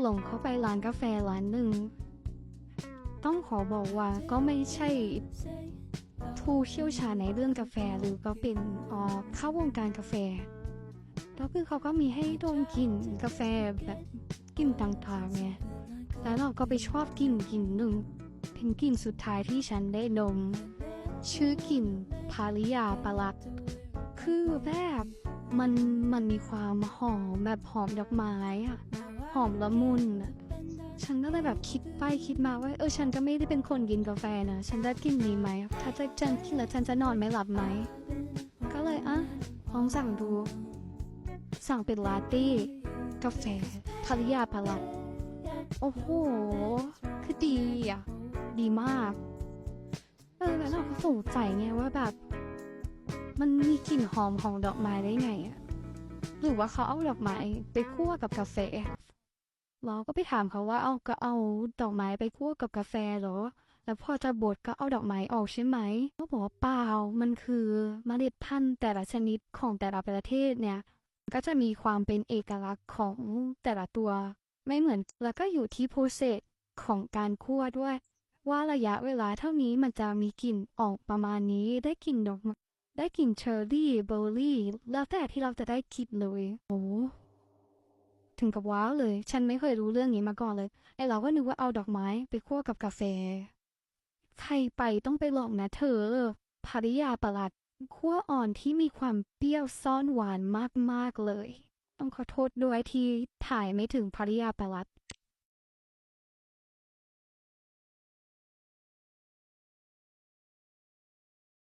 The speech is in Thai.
หลงเข้าไปร้านกาแฟร้านหนึ่ง ต้องขอบอกว่าก็ไม่ใช่ผู้เชี่ยวชาญในเรื่องกาแฟหรือก็เป็นเอ่อเข้าวงการกาแฟแล้วคือเขาก็มีให้ดมกลิ่นกาแฟแบบกลิ่นต่างๆไงแล้วเราก็ไปชอบกลิ่นกลิ่นหนึ่งเป็นกลิ่นสุดท้ายที่ฉันได้ดม ชื่อกลิ่นภาริยาปลัดคือแบบมันมันมีความหอมแบบหอมดอกไม้อะ อมละมุนอะฉันก็เลยแบบคิดไปคิดมาว่าเออฉันก็ไม่ได้เป็นคนกินกาแฟนะฉันจะกินดีไหมถ้าจะฉันกินแล้วฉันจะนอนไม่หลับไหมก็เลยอะลองสั่งดู สั่งเป็นลาเต้กาแฟภรรยาพลัดโอ้โห คือดีอะ ดีมาก เออแล้วเราก็สงสัยไงว่าแบบ มันมีกลิ่นหอมของดอกไม้ได้ไงอะ หรือว่าเขาเอาดอกไม้ไปคั่วกับกาแฟ เราก็ไปถามเขาว่าเอาก็เอาดอกไม้ไปคั่วกับกาแฟเหรอ แล้วพอจะบดก็เอาดอกไม้ออกใช่ไหมเขาบอกว่าเปล่า มันคือเมล็ดพันธุ์แต่ละชนิดของแต่ละประเทศเนี่ย ก็จะมีความเป็นเอกลักษณ์ของแต่ละตัว ไม่เหมือน แล้วก็อยู่ที่โปรเซสของการคั่วด้วย ว่าระยะเวลาเท่านี้มันจะมีกลิ่นออกประมาณนี้ได้กลิ่นดอกได้กลิ่นเชอร์รี่เบอร์รี่แล้วแต่ที่เราจะได้กลิ่นเลย โอ้ ถึงกับว้าวเลย ฉันไม่เคยรู้เรื่องนี้มาก่อนเลย ไอเราก็นึกว่าเอาดอกไม้ไปคั่วกับกาแฟ ใครไปต้องไปลองนะเธอ ภริยาประหลัดคั่วอ่อนที่มีความเปรี้ยวซ่อนหวานมากๆเลย ต้องขอโทษด้วยที่ถ่ายไม่ถึงภริยาประหลัด